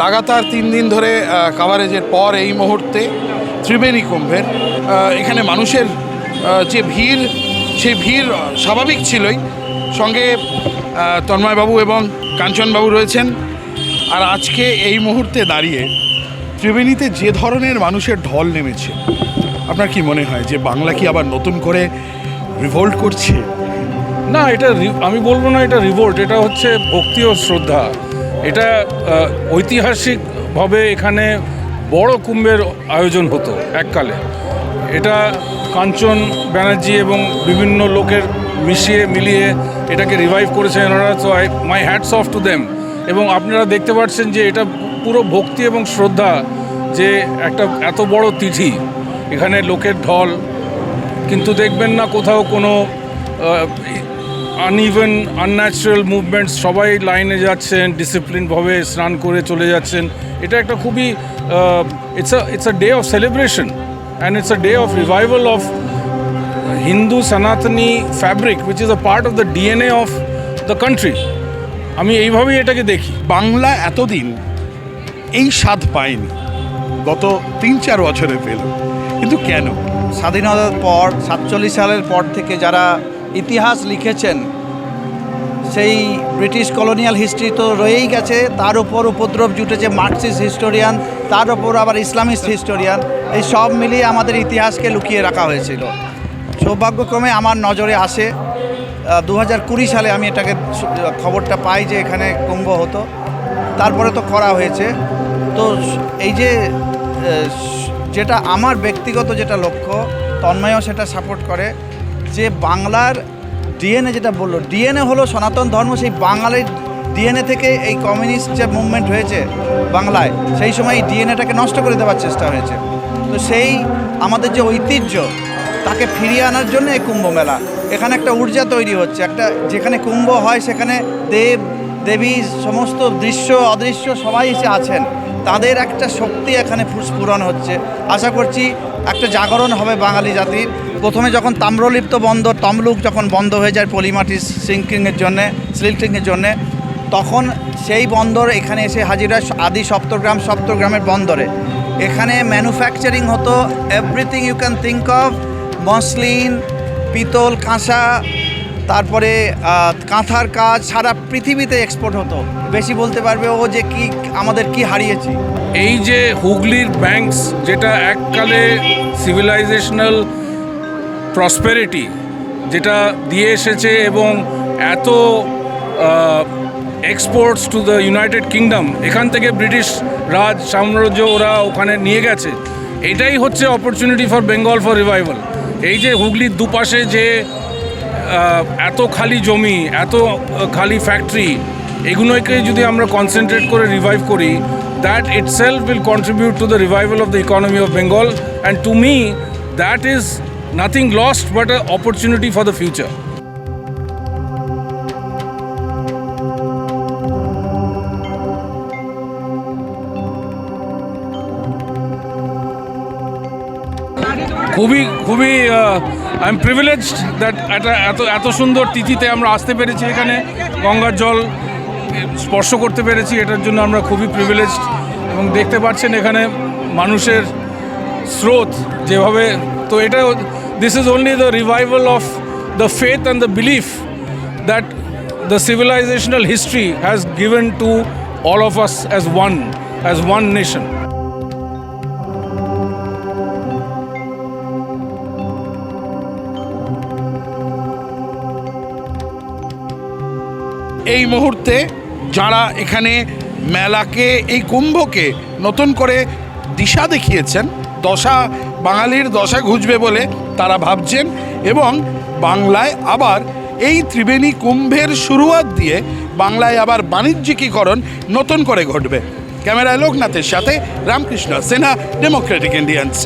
লাগাতার তিন দিন ধরে কাভারেজের পর এই মুহূর্তে ত্রিবেণী কুম্ভের এখানে মানুষের যে ভিড়, সেই ভিড় স্বাভাবিক ছিলই। সঙ্গে তন্ময়বাবু এবং কাঞ্চনবাবু রয়েছেন। আর আজকে এই মুহূর্তে দাঁড়িয়ে ত্রিবেণীতে যে ধরনের মানুষের ঢল নেমেছে, আপনার কি মনে হয় যে বাংলা কি আবার নতুন করে রিভোল্ট করছে? না, এটা আমি বলব না এটা রিভোল্ট এটা হচ্ছে ভক্তি ও শ্রদ্ধা। এটা ঐতিহাসিকভাবে এখানে বড় কুম্ভের আয়োজন হতো এককালে। এটা কাঞ্চন ব্যানার্জি এবং বিভিন্ন লোকের মিশিয়ে মিলিয়ে এটাকে রিভাইভ করেছেন। ওনারা তো I my hats off to them এবং আপনারা দেখতে পাচ্ছেন যে এটা পুরো ভক্তি এবং শ্রদ্ধা যে একটা এত বড় তিথি। এখানে লোকের ঢল, কিন্তু দেখবেন না কোথাও কোনো আনইভেন আনন্যাচারাল মুভমেন্টস সবাই লাইনে যাচ্ছেন ডিসিপ্লিনভাবে স্নান করে চলে যাচ্ছেন। এটা একটা খুবই it's a it's a day of celebration and it's a day of revival of Hindu Sanatani fabric which is a part of the DNA of the country আমি এইভাবেই এটাকে দেখি। বাংলা এতদিন এই স্বাদ পায়নি। গত তিন চার বছরে পেল। কিন্তু কেন? স্বাধীনতার পর, সাতচল্লিশ সালের পর থেকে যারা ইতিহাস লিখেছেন। সেই ব্রিটিশ কলোনিয়াল হিস্ট্রি তো রয়েই গেছে, তার উপর উপদ্রব জুটেছে মার্কসিস্ট হিস্টোরিয়ান, তার উপর আবার ইসলামিস্ট হিস্টোরিয়ান, এই সব মিলিয়ে আমাদের ইতিহাসকে লুকিয়ে রাখা হয়েছিল। সৌভাগ্যক্রমে আমার নজরে আসে দু হাজার কুড়ি সালে আমি এটাকে খবরটা পাই যে এখানে কুম্ভ হতো, তারপরে তো করা হয়েছে। তো এই যে যেটা আমার ব্যক্তিগত যেটা লক্ষ্য, তন্ময়ও সেটা সাপোর্ট করে। যে বাংলার ডিএনএ যেটা বলল, ডিএনএ হলো সনাতন ধর্ম, সেই বাঙালির ডিএনএ থেকে এই কমিউনিস্ট যে মুভমেন্ট হয়েছে বাংলায়, সেই সময় এই ডিএনএটাকে নষ্ট করে দেওয়ার চেষ্টা হয়েছে। তো সেই আমাদের যে ঐতিহ্য, তাকে ফিরিয়ে আনার জন্য এই কুম্ভ মেলা। এখানে একটা ঊর্জা তৈরি হচ্ছে, একটা যেখানে কুম্ভ হয়, সেখানে দেব, দেবী, সমস্ত দৃশ্য, অদৃশ্য সবাই এসে আছেন। তাদের একটা শক্তি এখানে স্ফুরণ হচ্ছে। আশা করছি একটা জাগরণ হবে বাঙালি জাতির। প্রথমে যখন তাম্রলিপ্ত বন্দর তমলুক যখন বন্ধ হয়ে যায় পলিমাটি সিঙ্কিংয়ের জন্যে সিল্কিংয়ের জন্যে, তখন সেই বন্দর এখানে এসে হাজির হয় আদি সপ্তগ্রাম সপ্তগ্রামের বন্দরে। এখানে ম্যানুফ্যাকচারিং হতো everything you can think of muslin, পিতল, কাঁসা, তারপরে কাঁথার কাজ, সারা পৃথিবীতে এক্সপোর্ট হতো। বেশি বলতে পারবে ও যে কি, আমাদের কি হারিয়েছি। এই যে হুগলির ব্যাংকস যেটা এককালে সিভিলাইজেশনাল প্রসপেরিটি যেটা দিয়ে এসেছে এবং এত exports to the United Kingdom এখান থেকে ব্রিটিশ রাজ সাম্রাজ্য ওরা ওখানে নিয়ে গেছে। এটাই হচ্ছে opportunity for Bengal for revival এই যে হুগলির দুপাশে যে এত খালি জমি, এত খালি ফ্যাক্টরি এগুলোকে যদি আমরা কনসেন্ট্রেট করে রিভাইভ করি that itself will contribute to the revival of the economy of Bengal and to me that is nothing lost but a opportunity for the future খুবই খুবই আই এম প্রিভিলেজড দ্যাট একটা এত এত সুন্দর তিথিতে আমরা আসতে পেরেছি এখানে। গঙ্গার জল স্পর্শ করতে পেরেছি, এটার জন্য আমরা খুবই প্রিভিলেজড এবং দেখতে পাচ্ছেন এখানে মানুষের স্রোত যেভাবে, তো এটা this is only the revival of the faith and the belief that the civilizational history has given to all of us as one, as one nation এই মুহূর্তে যারা এখানে মেলাকে এই কুম্ভকে নতুন করে দিশা দেখিয়েছেন দশা বাঙালির দশা ঘুচবে বলে তারা ভাবছেন এবং বাংলায় আবার এই ত্রিবেণী কুম্ভের শুরুয়াত দিয়ে বাংলায় আবার বাণিজ্যিকীকরণ নতুন করে ঘটবে। ক্যামেরায় লোকনাথের সাথে রামকৃষ্ণ সেনা ডেমোক্রেটিক ইন্ডিয়ান্স